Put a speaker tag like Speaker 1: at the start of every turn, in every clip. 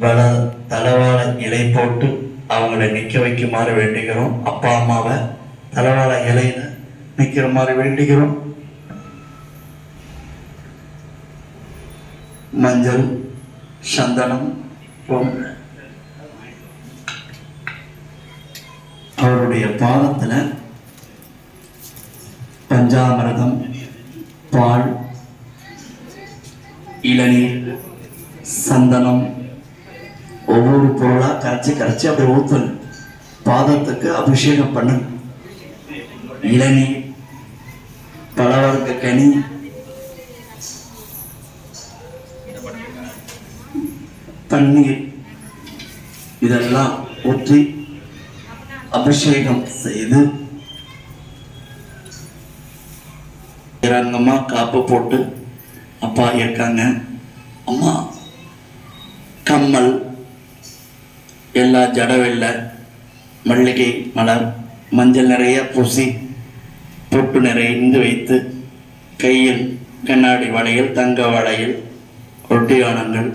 Speaker 1: வள தலைவாழ இலை போட்டு அவங்கள நிற்க வைக்குமாறு வேண்டுகிறோம். அப்பா அம்மாவை தலவாழ இலையில நிற்கிற மாதிரி வேண்டுகிறோம். மஞ்சள் சந்தனம் அவருடைய பாதத்தில் பஞ்சாமிரதம் பால் இளநீர் சந்தனம் ஒவ்வொரு பொருளா கரைச்சி கரைச்சி அப்படி ஊத்தணும். பாதத்துக்கு அபிஷேகம் பண்ணு இளநீர் பலவர்க்க கனி தண்ணீர் இதெல்லாம் ஊற்றி அபிஷேகம் செய்து இறங்கம்மா காப்பு போட்டு அப்பா இருக்காங்க. அம்மா கம்மல் எல்லா வெள்ளை மல்லிகை மலர் மஞ்சள் நிறைய பூசி பொட்டு நிறைந்து வைத்து கையில் கண்ணாடி வளையல் தங்க வளையல் ஒட்டியானங்கள்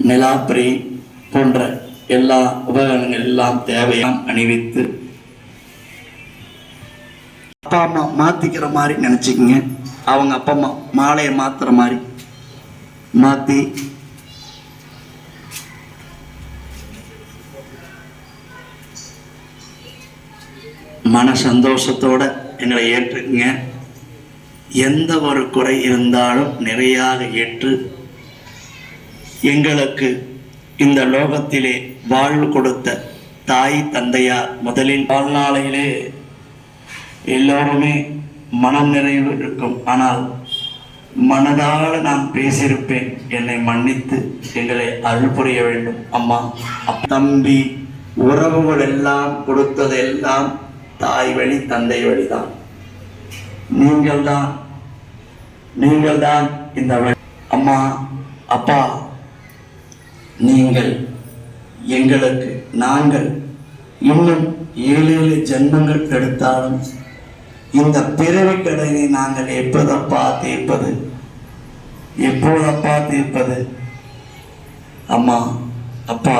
Speaker 1: நிலாப்பிரி போன்ற எல்லா உபகரணங்கள் எல்லாம் தேவையாம் அணிவித்து அப்பா அம்மா மாற்றிக்கிற மாதிரி நினச்சிக்கிங்க. அவங்க அப்பா அம்மா மாலையை மாற்றுற மாதிரி மாற்றி மன சந்தோஷத்தோடு எங்களை ஏற்றுக்குங்க. எந்த ஒரு குறை இருந்தாலும் நிறையாக ஏற்று எங்களுக்கு இந்த லோகத்திலே வாழ்வு கொடுத்த தாய் தந்தையார் முதலில் வாழ்நாளையிலே எல்லோருமே மனம் நிறைவு இருக்கும். ஆனால் மனதால் நான் பேசியிருப்பேன். என்னை மன்னித்து எங்களை அருள் புரிய வேண்டும். அம்மா தம்பி உறவுகள் எல்லாம் கொடுத்ததெல்லாம் தாய் வழி தந்தை வழிதான். நீங்கள் தான் நீங்கள் தான் இந்த வழி. அம்மா அப்பா நீங்கள் எங்களுக்கு நாங்கள் இன்னும் ஏழு ஏழு ஜென்மங்கள் எடுத்தாலும் இந்த பிறவி கடனை நாங்கள் எப்போதப்பா தீர்ப்பது? எப்போதப்பா தீர்ப்பது? அம்மா அப்பா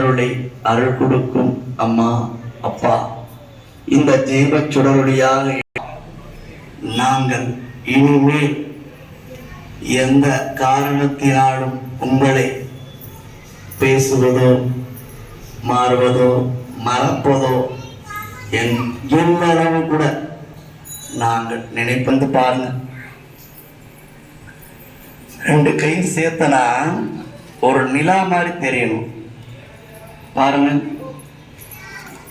Speaker 1: அருளை அருள் கொடுக்கும் அம்மா அப்பா. இந்த தெய்வ சுடருடையாக நாங்கள் இனிமேல் எந்த காரணத்தினாலும் உங்களை பேசுவதோ மாறுவதோ மறப்பதோ என் எல்லளவு கூட நாங்கள் நினைப்பது பாருங்க. ரெண்டு கையும் சேர்த்தனா ஒரு நிலா மாதிரி தெரியணும். பாருங்க.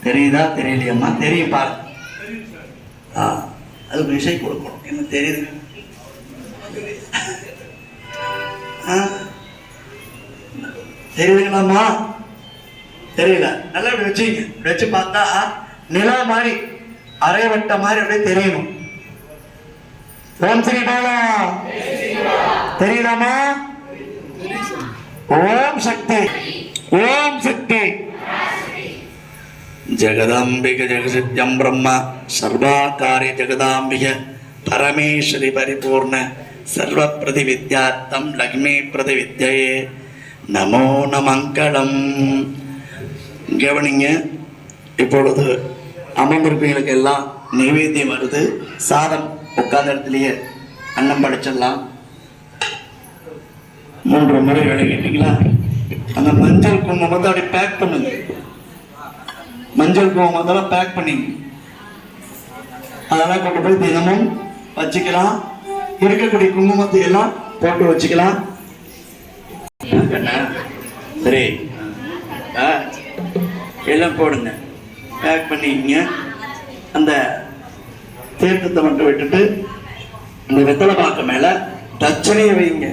Speaker 1: தெரியுதா? தெரியலையம்மா. தெரியும் பாரு. ஆ அதுக்கு இசை கொடுக்கணும். என்ன தெரியுது? தெரியுதுங்களாம்மா? தெரியல. நல்லா இப்படி வச்சுங்க இப்படி வச்சு பார்த்தா நிலா மாதிரி அரை வட்ட மாதிரி அப்படியே தெரியணும். ஓம் ஸ்ரீ பாலா. தெரியுதாமா ஓம் சக்தி. ஓம் சக்தி. ஜெகதாம்பிக ஜெகசித்யம் பிரம்மா சர்வாகாரிய ஜெகதாம்பிக பரமேஸ்வரி பரிபூர்ண சர்வ பிரதி வித்யார்த்தம் லக்ஷ்மி பிரதி வித்யே நமோ நமங்கலம் கவனிங்க இப்பொழுது அமர்ந்திருப்பீங்களுக்கு எல்லாம் நைவேத்தியம் வருது. சாதம் உட்கார்ந்த இடத்துலயே அன்னம் படைச்சிடலாம். மூன்று முறை விளக்கிட்டீங்களா அந்த மஞ்சள் குங்குமத்தை அப்படி பேக் பண்ணுங்க. மஞ்சள் குங்குமத்தெல்லாம் பேக் பண்ணி. அதெல்லாம் கொண்டு போய் தினமும் வச்சுக்கலாம். இருக்கக்கூடிய குங்குமத்தை எல்லாம் போட்டு வச்சுக்கலாம். சரி. ஆ எல்லாம் போடுங்க. பேக் பண்ணிக்கங்க. அந்த தீர்த்தத்தை மட்டும் விட்டுட்டு இந்த வெத்தலை பாக்க மேலே தச்சனையை வைங்க.